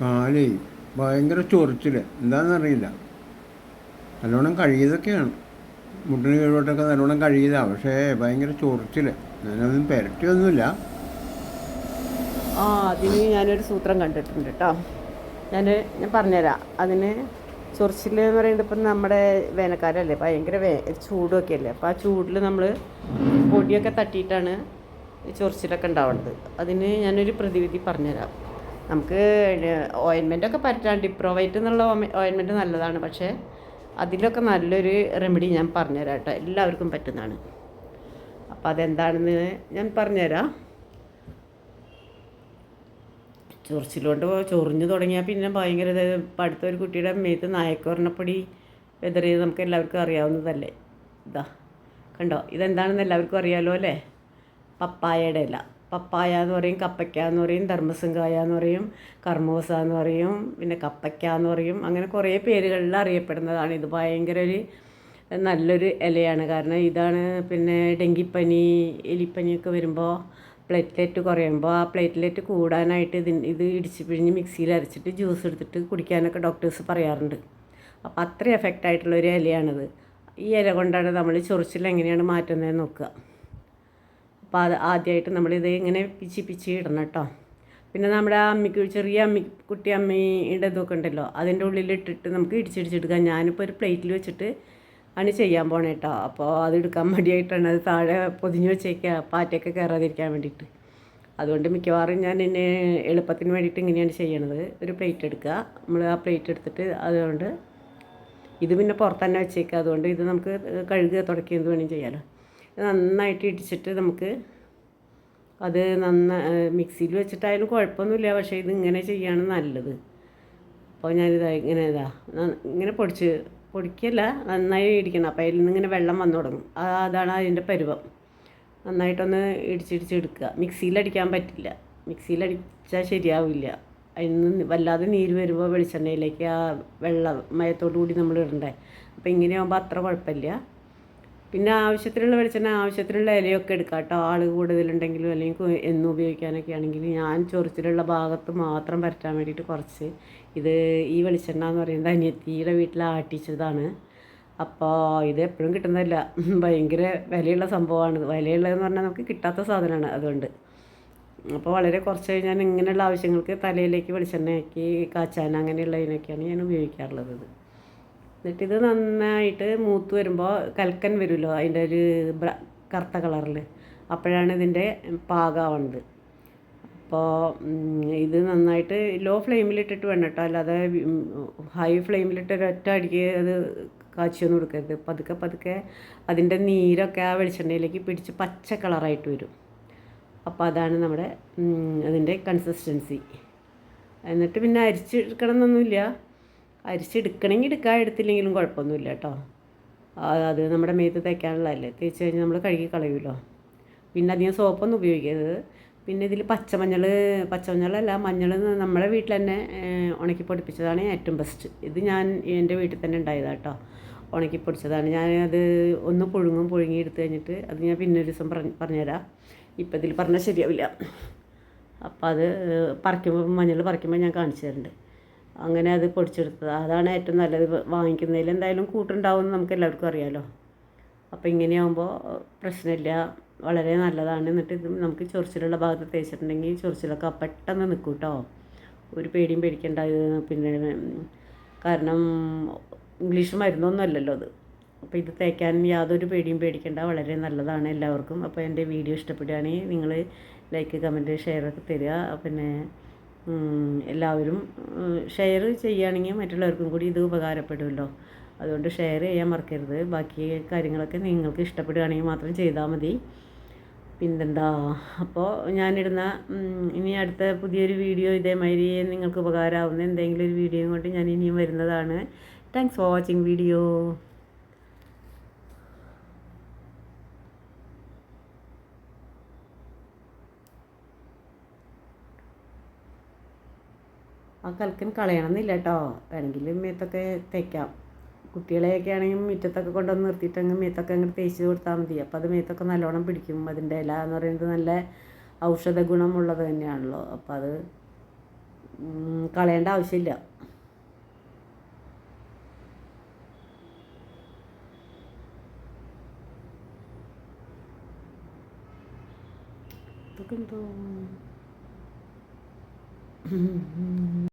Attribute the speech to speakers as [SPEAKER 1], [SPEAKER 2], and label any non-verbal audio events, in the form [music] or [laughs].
[SPEAKER 1] കാലേ ഭയങ്കര ചൊറിച്ചിൽ എന്താണെന്നറിയില്ല നല്ലോണം കഴിയതൊക്കെയാണ് മുട്ടിന് കീഴോട്ടൊക്കെ നല്ലോണം കഴിയതാണ് പക്ഷേ ഭയങ്കര ചൊറിച്ചിൽ ഞാനൊന്നും പെരട്ടിയൊന്നുമില്ല.
[SPEAKER 2] ആ അതിന് ഞാനൊരു സൂത്രം കണ്ടിട്ടുണ്ട് കേട്ടോ ഞാൻ ഞാൻ പറഞ്ഞുതരാം. അതിന് ചൊറിച്ചിൽ എന്ന് പറയുന്നത് ഇപ്പം നമ്മുടെ വേനൽക്കാലമല്ലേ ഭയങ്കര വേ ചൂടൊക്കെ അല്ലേ അപ്പോൾ ആ ചൂടിൽ നമ്മൾ പൊടിയൊക്കെ തട്ടിയിട്ടാണ് ചൊറിച്ചിലൊക്കെ ഉണ്ടാവുന്നത്. അതിന് ഞാനൊരു പ്രതിവിധി പറഞ്ഞുതരാം. നമുക്ക് ഓയിൻമെന്റ് ഒക്കെ പറ്റാണ്ട് ഡിപ്രോവൈറ്റ് എന്നുള്ള ഓയിൻമെന്റ് നല്ലതാണ്. പക്ഷേ അതിലൊക്കെ നല്ലൊരു റെമഡി ഞാൻ പറഞ്ഞുതരാം കേട്ടോ. എല്ലാവർക്കും പറ്റുന്നതാണ്. അപ്പോൾ അതെന്താണെന്ന് ഞാൻ പറഞ്ഞുതരാം. ചൊറിച്ചിലോണ്ട് ചൊറിഞ്ഞു തുടങ്ങിയാൽ പിന്നെ ഭയങ്കര പഠിത്ത ഒരു കുട്ടിയുടെ മേത്ത് നായക്കോർണപ്പൊടി വെതറിയത് നമുക്ക് എല്ലാവർക്കും അറിയാവുന്നതല്ലേ? ഇതാ കണ്ടോ? ഇതെന്താണെന്ന് എല്ലാവർക്കും അറിയാമല്ലോ അല്ലേ? പപ്പായയുടെ ഇല. പപ്പായ എന്ന് പറയും കപ്പയ്ക്ക എന്ന് പറയും ധർമ്മസിംഗായ എന്ന് പറയും കർമ്മോസ എന്ന് പറയും പിന്നെ കപ്പയ്ക്ക എന്ന് പറയും. അങ്ങനെ കുറേ പേരുകളിൽ അറിയപ്പെടുന്നതാണ്. ഇത് ഭയങ്കര ഒരു നല്ലൊരു ഇലയാണ്. കാരണം ഇതാണ് പിന്നെ ഡെങ്കിപ്പനി എലിപ്പനിയൊക്കെ വരുമ്പോൾ പ്ലേറ്റ്ലെറ്റ് കുറയുമ്പോൾ ആ പ്ലേറ്റ്ലെറ്റ് കൂടാനായിട്ട് ഇത് ഇത് ഇടിച്ച് പിഴിഞ്ഞ് മിക്സിയിൽ അരച്ചിട്ട് ജ്യൂസ് എടുത്തിട്ട് കുടിക്കാനൊക്കെ ഡോക്ടേഴ്സ് പറയാറുണ്ട്. അപ്പോൾ അത്ര എഫക്റ്റ് ആയിട്ടുള്ള ഒരു ഇലയാണിത്. ഈ ഇല കൊണ്ടാണ് നമ്മൾ ചൊറിച്ചിൽ എങ്ങനെയാണ് മാറ്റുന്നതെന്ന് നോക്കുക. അപ്പോൾ അത് ആദ്യമായിട്ട് നമ്മളിത് ഇങ്ങനെ പിച്ചി പിച്ചി ഇടണം കേട്ടോ പിന്നെ നമ്മുടെ അമ്മിക്ക് ചെറിയ അമ്മി കുട്ടി അമ്മിയുടെ ഇതൊക്കെ ഉണ്ടല്ലോ അതിന്റെ ഉള്ളിലിട്ടിട്ട് നമുക്ക് ഇടിച്ചിടിച്ചെടുക്കാം ഞാനിപ്പോൾ ഒരു പ്ലേറ്റിൽ വെച്ചിട്ട് ആണ് ചെയ്യാൻ പോണേ കേട്ടോ അപ്പോൾ അത് എടുക്കാൻ മടിയായിട്ടാണ് അത് താഴെ പൊതിഞ്ഞ് വെച്ചേക്കുക പാറ്റയൊക്കെ കയറാതിരിക്കാൻ വേണ്ടിയിട്ട്. അതുകൊണ്ട് മിക്കവാറും ഞാൻ എന്നെ എളുപ്പത്തിന് വേണ്ടിയിട്ട് ഇങ്ങനെയാണ് ചെയ്യണത്. ഒരു പ്ലേറ്റ് എടുക്കുക നമ്മൾ ആ പ്ലേറ്റ് എടുത്തിട്ട് അതുകൊണ്ട് ഇത് പിന്നെ പുറത്ത് തന്നെ വെച്ചേക്കുക അതുകൊണ്ട് ഇത് നമുക്ക് കഴുകുക തുടക്കുക എന്ത് വേണമെങ്കിലും ചെയ്യാമല്ലോ നന്നായിട്ട് ഇടിച്ചിട്ട് നമുക്ക് അത് നന്ന മിക്സിയിൽ വെച്ചിട്ടായാലും കുഴപ്പമൊന്നുമില്ല. പക്ഷേ ഇത് ഇങ്ങനെ ചെയ്യാണ് നല്ലത്. അപ്പോൾ ഞാനിതാ ഇങ്ങനെ ഇതാ ഇങ്ങനെ പൊടിച്ച് പൊടിക്കല്ല നന്നായി ഇടിക്കണം. അപ്പോൾ അതിൽ നിന്ന് ഇങ്ങനെ വെള്ളം വന്നു തുടങ്ങും. അതാണ് അതിന്റെ പരുവം. നന്നായിട്ടൊന്ന് ഇടിച്ചിടിച്ചെടുക്കുക മിക്സിയിൽ അടിക്കാൻ പറ്റില്ല. മിക്സിയിൽ അടിച്ചാൽ ശരിയാവില്ല. അതിൽ നിന്ന് വല്ലാതെ നീര് വരുമ്പോൾ വെളിച്ചെണ്ണയിലേക്ക് ആ വെള്ളം മയത്തോടു കൂടി നമ്മൾ ഇടണ്ടേ? അപ്പോൾ ഇങ്ങനെയാകുമ്പോൾ അത്ര കുഴപ്പമില്ല. പിന്നെ ആവശ്യത്തിനുള്ള വെളിച്ചെണ്ണ ആവശ്യത്തിനുള്ള ഇലയൊക്കെ എടുക്കാം കേട്ടോ. ആൾ കൂടുതലുണ്ടെങ്കിലും അല്ലെങ്കിൽ എന്നും ഉപയോഗിക്കാനൊക്കെ ആണെങ്കിൽ ഞാൻ ചൊറിച്ചിലുള്ള ഭാഗത്ത് മാത്രം പരറ്റാൻ വേണ്ടിയിട്ട് കുറച്ച് ഇത് ഈ വെളിച്ചെണ്ണ എന്ന് പറയുന്നത് അനിയത്തിയുടെ വീട്ടിൽ ആട്ടിച്ചതാണ്. അപ്പോൾ ഇത് എപ്പോഴും കിട്ടുന്നതല്ല. [laughs] ഭയങ്കര വിലയുള്ള സംഭവമാണ്. വിലയുള്ളതെന്ന് പറഞ്ഞാൽ നമുക്ക് കിട്ടാത്ത സാധനമാണ് അതുകൊണ്ട്. അപ്പോൾ വളരെ കുറച്ച് ഞാൻ ഇങ്ങനെയുള്ള ആവശ്യങ്ങൾക്ക് തലയിലേക്ക് വെളിച്ചെണ്ണയാക്കി കാച്ചാൻ അങ്ങനെയുള്ളതിനൊക്കെയാണ് ഞാൻ ഉപയോഗിക്കാറുള്ളത്. എന്നിട്ട് ഇത് നന്നായിട്ട് മൂത്ത് വരുമ്പോൾ കൽക്കൻ വരുമല്ലോ അതിന്റെ ഒരു കറുത്ത കളറിൽ. അപ്പോഴാണ് ഇതിന്റെ പാകാവുന്നത് അപ്പോൾ ഇത് നന്നായിട്ട് ലോ ഫ്ലെയിമിലിട്ടിട്ട് വേണം കേട്ടോ. അല്ലാതെ ഹൈ ഫ്ലെയിമിലിട്ട് ഒരൊറ്റ അടിക്ക് അത് കാച്ചിയൊന്നും കൊടുക്കരുത് പതുക്കെ പതുക്കെ അതിന്റെ നീരൊക്കെ ആ വെളിച്ചെണ്ണയിലേക്ക് പിടിച്ച് പച്ച കളറായിട്ട് വരും. അപ്പോൾ അതാണ് നമ്മുടെ അതിന്റെ കൺസിസ്റ്റൻസി എന്നിട്ട് പിന്നെ അരിച്ചെടുക്കണം എന്നൊന്നുമില്ല അരിച്ചെടുക്കണമെങ്കിൽ എടുക്കാൻ എടുത്തില്ലെങ്കിലും കുഴപ്പമൊന്നുമില്ല കേട്ടോ. അത് നമ്മുടെ മേത്ത് തേക്കാനുള്ളതല്ലേ. തേച്ച് കഴിഞ്ഞാൽ നമ്മൾ കഴുകി കളയുമല്ലോ. പിന്നെ അധികം സോപ്പൊന്നും ഉപയോഗിക്കരുത്. പിന്നെ ഇതിൽ പച്ചമഞ്ഞൾ പച്ചമഞ്ഞളല്ല മഞ്ഞൾ നമ്മുടെ വീട്ടിൽ തന്നെ ഉണക്കി പൊടിപ്പിച്ചതാണ് ഏറ്റവും ബെസ്റ്റ് ഇത് ഞാൻ എന്റെ വീട്ടിൽ തന്നെ ഉണ്ടായതാണ് കേട്ടോ. ഉണക്കി പൊടിച്ചതാണ്. ഞാൻ അത് ഒന്ന് പുഴുങ്ങും പുഴുങ്ങി എടുത്ത് കഴിഞ്ഞിട്ട് അത് ഞാൻ പിന്നെ ദിവസം പറഞ്ഞ് പറഞ്ഞുതരാം. ഇപ്പം ഇതിൽ പറഞ്ഞാൽ ശരിയാവില്ല. അപ്പം അത് പറിക്കുമ്പോൾ മഞ്ഞൾ പറിക്കുമ്പോൾ ഞാൻ കാണിച്ചു തരുന്നുണ്ട്. അങ്ങനെ അത് പൊടിച്ചെടുത്തത്. അതാണ് ഏറ്റവും നല്ലത് വാങ്ങിക്കുന്നതിൽ. എന്തായാലും കൂട്ടുണ്ടാവും എന്ന് നമുക്ക് എല്ലാവർക്കും അറിയാമല്ലോ അപ്പോൾ ഇങ്ങനെയാകുമ്പോൾ പ്രശ്നമില്ല. വളരെ നല്ലതാണ്. എന്നിട്ട് ഇത് നമുക്ക് ചൊറിച്ചിലുള്ള ഭാഗത്ത് തേച്ചിട്ടുണ്ടെങ്കിൽ ചൊറിച്ചിലൊക്കെ പെട്ടെന്ന് നിൽക്കും കേട്ടോ ഒരു പേടിയും പേടിക്കേണ്ട ഇത് പിന്നെ കാരണം ഇംഗ്ലീഷ് മരുന്നൊന്നും അല്ലല്ലോ അത്. അപ്പോൾ ഇത് തേക്കാൻ യാതൊരു പേടിയും പേടിക്കേണ്ട. വളരെ നല്ലതാണ് എല്ലാവർക്കും. അപ്പോൾ എന്റെ വീഡിയോ ഇഷ്ടപ്പെടുകയാണെങ്കിൽ നിങ്ങൾ ലൈക്ക് കമന്റ് ഷെയർ ഒക്കെ തരിക. പിന്നെ എല്ലാവരും ഷെയർ ചെയ്യുകയാണെങ്കിൽ മറ്റുള്ളവർക്കും കൂടി ഇത് ഉപകാരപ്പെടുമല്ലോ. അതുകൊണ്ട് ഷെയർ ചെയ്യാൻ മറക്കരുത്. ബാക്കി കാര്യങ്ങളൊക്കെ നിങ്ങൾക്ക് ഇഷ്ടപ്പെടുകയാണെങ്കിൽ മാത്രം ചെയ്താൽ മതി. പിന്നെന്താ? അപ്പോൾ ഞാനിടുന്ന ഇനി അടുത്ത പുതിയൊരു വീഡിയോ ഇതേമാതിരി നിങ്ങൾക്ക് ഉപകാരമാവുന്ന എന്തെങ്കിലും ഒരു വീഡിയോയും കൊണ്ട് ഞാൻ ഇനിയും വരുന്നതാണ്. താങ്ക്സ് ഫോർ വാച്ചിങ് വീഡിയോ ആ കൽക്കൻ കളയണമെന്നില്ല കേട്ടോ. വേണമെങ്കിൽ മേത്തൊക്കെ തേക്കാം. കുട്ടികളെയൊക്കെ ആണെങ്കിൽ മുറ്റത്തൊക്കെ കൊണ്ടുവന്ന് നിർത്തിയിട്ട് അങ്ങ് മേത്തൊക്കെ അങ്ങോട്ട് തേച്ച് കൊടുത്താൽ മതി. അപ്പോൾ അത് മേത്തൊക്കെ നല്ലോണം പിടിക്കും. അതിന്റെ ഇല എന്ന് പറയുന്നത് നല്ല ഔഷധ ഗുണമുള്ളത് തന്നെയാണല്ലോ. അപ്പോൾ അത് കളയേണ്ട ആവശ്യമില്ല. ഇതൊക്കെ എന്തോ?